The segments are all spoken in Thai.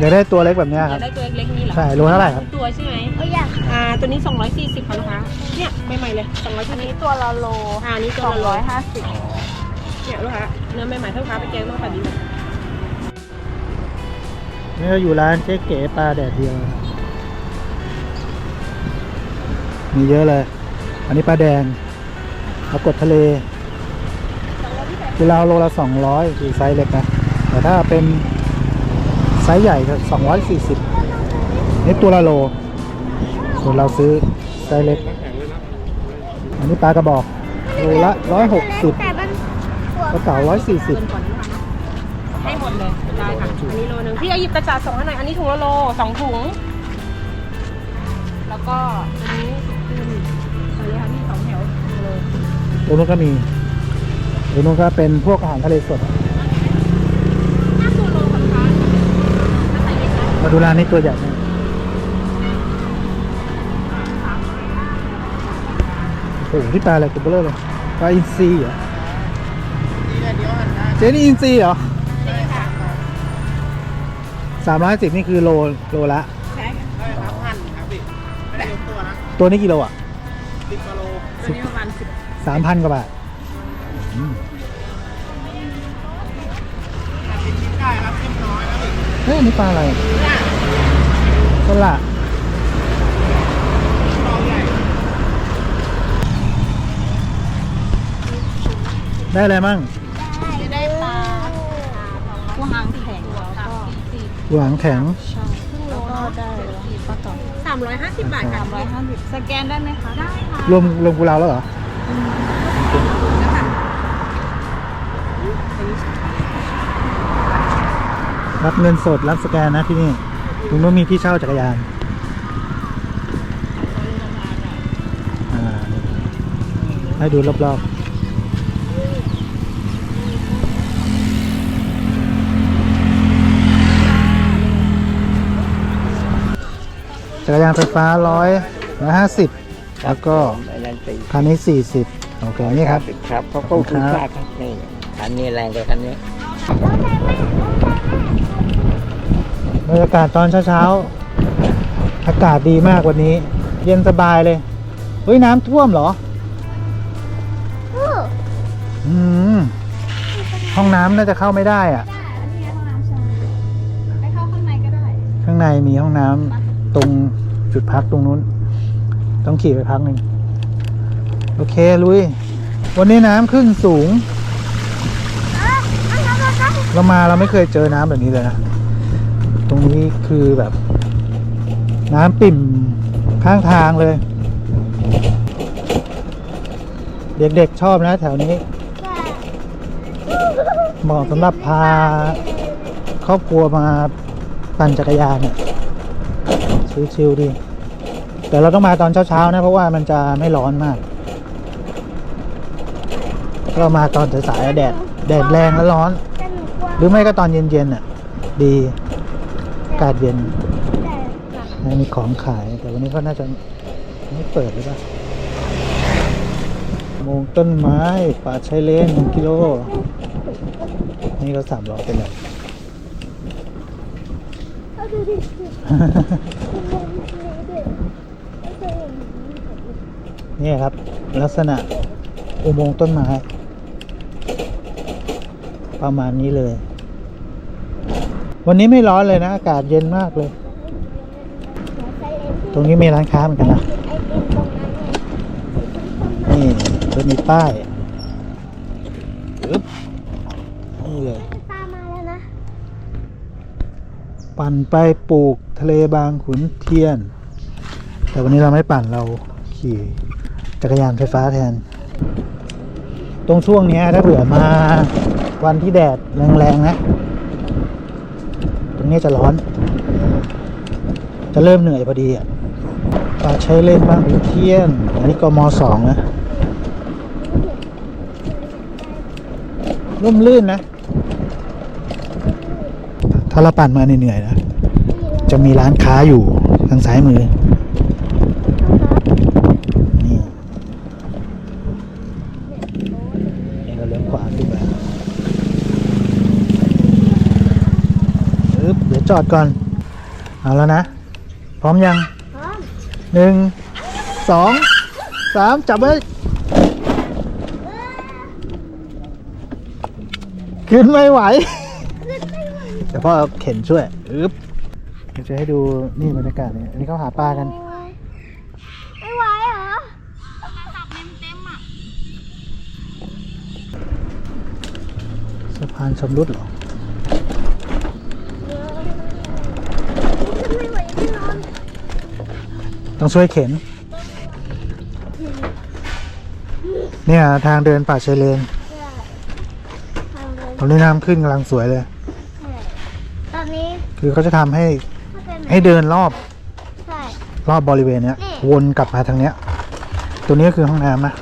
เลยเดี๋ยวได้ตัวเล็กแบบเนี้ยอคยารับกได้ตัวเล็กๆนี้เหรอใช่โลเท่าไหร่ครับ ตัวใช่ไหมก็อยากอ่าตัวนี้ 240ค่ะลูกค้าเนี่ยใหม่ๆเลย240อันนี้ตัวละโลอ่าอันนี้ตัวสองละร้อยห้าสิบเนี่ยลูกค้าเนื้อใหม่ๆถ้าลูกค้าไปแกงต้องแบบนี้เลยนี่เราอยู่ร้านเจ๊เก๋ปลาแดดเดียวนะครับมีเยอะเลย อันนี้ปลาแดงปรากฏทะเลกุลาวโลละสองร้อยคือไซส์เล็กนะ แต่ถ้าเป็นไซ ส์ใหญ่ก็สองร้อยสี่สิบนี่ตัวละโล ส่วนเราซื้อไซส์เล็ก อันนี้ปลากระบอกโลละร้อยหกสิบแต่มันกระเก๋าร้อยสี่สิบให้หมดเลยได้ค่ะ อันนี้โลนึงพี่เอาหยิบกระจาดส่งให้หน่อย อันนี้ถุงละโลสองถุง แล้วก็อันนี้ขึ้นอันนี้ค่ะพี่สองแถวโลตรงนู้นก็มีตรงนู้นก็เป็นพวกอาหารทะเลสด ห้าตัวโลค่ะลูกค้าถ้าใส่เล็กนะ มา ดูร้านนี้ตัวใหญ่นะโอ้โหที่ปลาอะไรตัวเบลอเลยปลาอินทรีเหรอเจนี่อินทรีเหรอใช่ค่ะสามร้อยสิบนี่คือโลโลละใช่ค่ะตัวนี้กี่โลอะตัวนี้ประมาณสิบสามพันกว่าบาทอืม เฮ้ยอันนี่ปลาอะไรสละได้อะไรมั่งจะได้ปลาผู้หางแข็งแล้วก็หัวหางแข็ง แล้วก็ได้ปลาต่อสามร้อยห้าสิบบาทค่ะสามร้อยห้าสิบสแกนได้ไหมคะได้ค่ะรวมรวมกุลาวแล้วเหรอ รับเงินสดรับสแกนนะที่นี่ลุงต้องมีที่เช่าจักรยานอ่าให้ดูรอบๆจักรยานไฟฟ้าร้อยร้อยห้าสิบแล้วก็อันนั้นสี่คันนี้สี่สิบโอเค นี่ครับสิครับเขาก็ขอบคุคุณณครับค่าครับนี่คันนี้แรงกว่าคันนี้ บรรยากาศตอนเช้าๆ อากาศดีมากวันนี้ เย็นสบายเลย เฮ้ย น้ำท่วมเหรอ อืม ห้องน้ำน่าจะเข้าไม่ได้อะได้อันนี้ห้องน้ำชายไปเข้าข้างในก็ได้ ข้างในมีห้องน้ำตรงจุดพักตรงนู้น ต้องขี่ไปพักหนึ่งโอเค ลุย วันนี้น้ำขึ้นสูง เรามาเราไม่เคยเจอน้ำแบบนี้เลยนะ ตรงนี้คือแบบ น้ำปิ่มข้างทางเลย เด็กๆชอบนะแถวนี้เหมาะสำหรับพาครอบครัวมาปั่นจักรยานเนี่ยชิลๆดี แต่เราต้องมาตอนเช้าๆนะ เพราะว่ามันจะไม่ร้อนมากก็มาตอนสายๆแดดแดดแรงแล้วร้อน หรือไม่ก็ตอนเย็นๆอะ ดี กาศเย็นแต่มีของขายแต่วันนี้ก็น่าจะไม่เปิดหรือเปล่าโมงต้นไม้ป่าชายเลนหนึ่งกิโล นี่ก็สามร้อยเป็นไรก็ดูดิไม่เคยเห็นนี่ครับ ลักษณะอุโมงค์ต้นไม้ ประมาณนี้เลย วันนี้ไม่ร้อนเลยนะ อากาศเย็นมากเลย ตรงนี้มีร้านค้าเหมือนกันนะไอติมตรงนั้นเนี่ยนี่จะมีป้ายอึ๊บนี่เลยตามมาแล้วนะปั่นไปปลูกทะเลบางขุนเทียน แต่วันนี้เราไม่ปั่นเราขี่จักรยานไฟฟ้าแทน ตรงช่วงเนี้ยถ้าเผื่อมาวันที่แดดแรงๆนะตรง นี้จะร้อน จะเริ่มเหนื่อยพอดีอะปาใช้เล่นบ้างเที่ยนอันนี้กมสองนะร่มลื่นนะ ถ้าเราปั่นมาเหนื่อยๆนะ จะมีร้านค้าอยู่ทางซ้ายมือ นี่นี่เราเลี้ยวขวาขึ้นไป จอดก่อน เอาแล้วนะ พร้อมยังพร้อมหนึ่งสองสามจับไว้ขึ้นไม่ไหว เดี๋ยวพ่อเอาเข็นช่วยอึ๊บเดี๋ยวจะให้ดูนี่บรรยากาศเนี่ยอันนี้เขาหาปลากัน ไม่ไหวเหรอสะพานชำรุดเหรอ ไม่ไหวแน่นอน ต้องช่วยเข็น เนี่ยทางเดินป่าชายเลนทางเลยตรงนี้น้ำขึ้นกำลังสวยเลย ตอนนี้คือเขาจะทำให้เข้าใจไหมให้เดินรอบใช่รอบบริเวณเนี้ยนี่วนกลับมาทางเนี้ย ตัวนี้ก็คือห้องน้ำนะ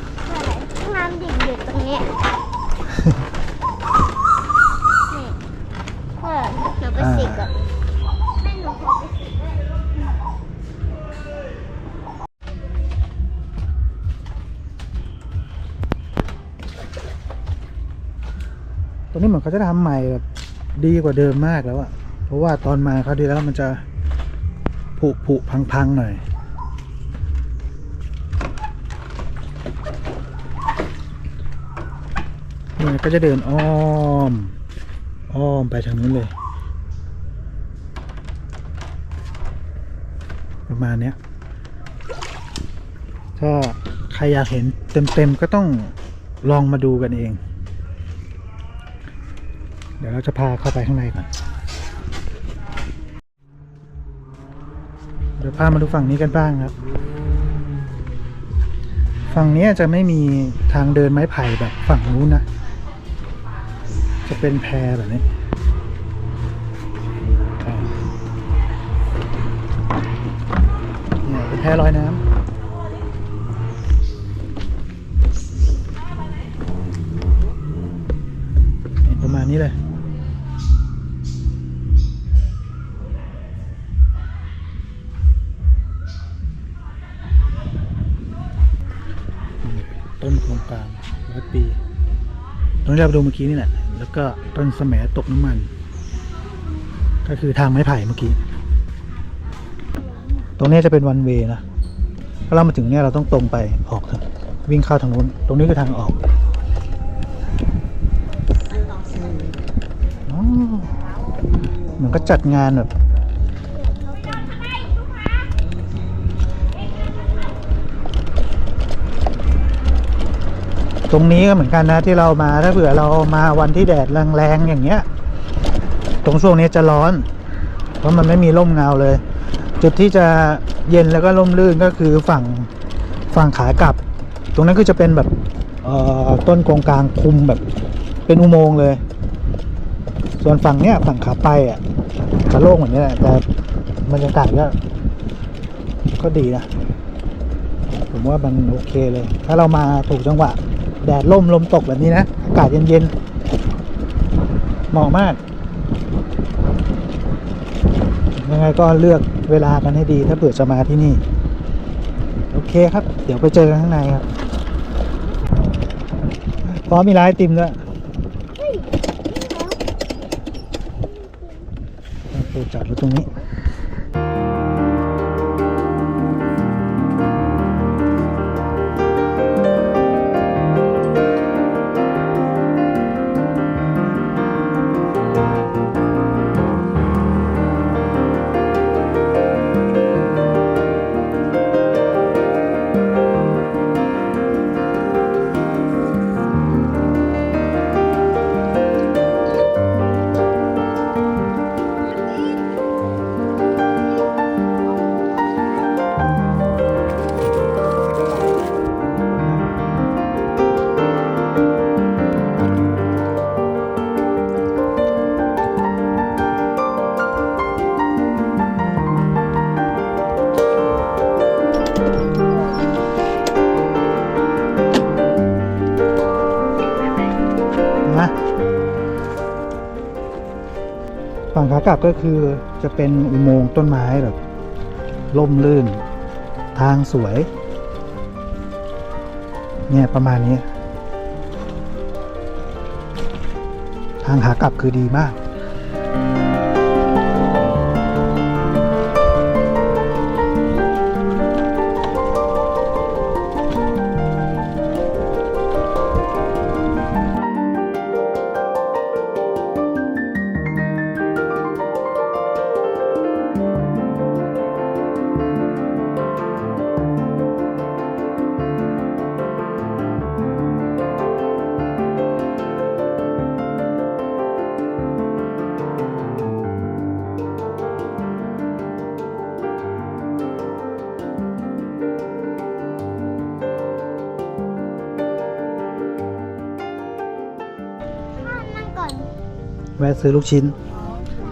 อนเขาจะทำใหม่แบบดีกว่าเดิมมากแล้วอะเพราะว่าตอนมาเขาดีแล้วมันจะผุผุพังพังหน่อย นี่ก็จะเดินอ้อม อ้อมไปทางนู้นเลย ประมาณเนี้ยถ้าใครอยากเห็นเต็มๆก็ต้องลองมาดูกันเอง ดี๋ยวเราจะพาเข้าไปข้างในก่อนเดี๋ยวพามาดูฝั่งนี้กันบ้างครับ ฝั่งนี้จะไม่มีทางเดินไม้ไผ่แบบฝั่งนู้นนะ จะเป็นแพแบบนี้เนี่ยเป็นแพลอยน้ำประมาณนี้เลย ที่เราดูเมื่อกี้นี่แหละ แล้วก็ต้นแสมตกน้ำมัน ก็คือทางไม้ไผ่เมื่อกี้ ตรงนี้จะเป็นวันเวนะ ถ้าเรามาถึงเนี่ยเราต้องตรงไปออกทางวิ่งเข้าทางนู้น ตรงนี้คือทางออกอ๋อเหมือนก็จัดงานแบบ ตรงนี้ก็เหมือนกันนะที่เรามาถ้าเผื่อเรามาวันที่แดดแรงๆอย่างเงี้ย ตรงช่วงนี้จะร้อน เพราะมันไม่มีร่มเงาเลย จุดที่จะเย็นแล้วก็ร่มรื่นก็คือฝั่งฝั่งขากลับ ตรงนั้นก็จะเป็นแบบต้นกองกลางคุมแบบเป็นอุโมงค์เลย ส่วนฝั่งเนี้ยฝั่งขาไปอะจะโล่งเหมือนนี้แหละแต่บรรยากาศก็ก็ดีนะ ผมว่ามันโอเคเลย ถ้าเรามาถูกจังหวะ แดดล่มลมตกแบบนี้นะ อากาศเย็นๆเหมาะมาก ยังไงก็เลือกเวลากันให้ดีถ้าเผื่อจะมาที่นี่ โอเคครับ เดี๋ยวไปเจอกันข้างในครับพร้อมมีร้านไอติมด้วยโอเคจอดรถตรงนี้ กลับก็คือจะเป็นอุโมงค์ต้นไม้แบบล่มลื่น ทางสวย เนี่ยประมาณนี้ ทางหากลับคือดีมาก แวะซื้อลูกชิ้น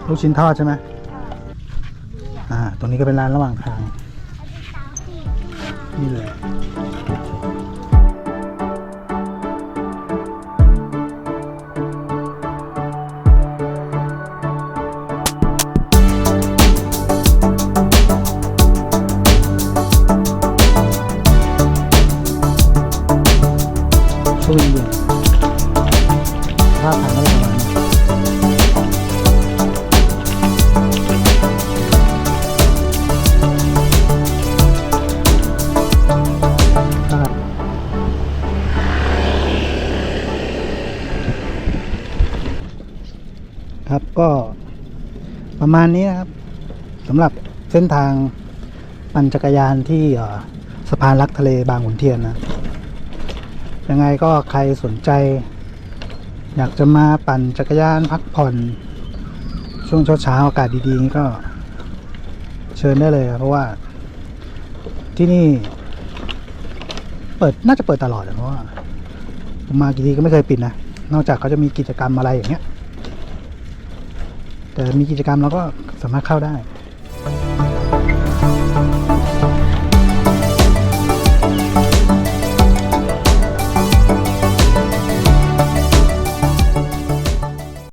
ลูกชิ้นทอดใช่ไหมอ่า ตรงนี้ก็เป็นร้านระหว่างทาง นี่เลย ครับก็ประมาณนี้นะครับสำหรับเส้นทางปั่นจักรยานที่สะพานลักทะเลบางขุนเทียนนะ ยังไงก็ใครสนใจ อยากจะมาปั่นจักรยานพักผ่อน ช่วงเช้าๆอากาศดีๆนี่ก็เชิญได้เลยครับเพราะว่าที่นี่ เปิดน่าจะเปิดตลอดเพราะว่าผมมากี่ทีก็ไม่เคยปิดนะ นอกจากเขาจะมีกิจกรรมอะไรอย่างเงี้ย แต่มีกิจกรรมเราก็สามารถเข้าได้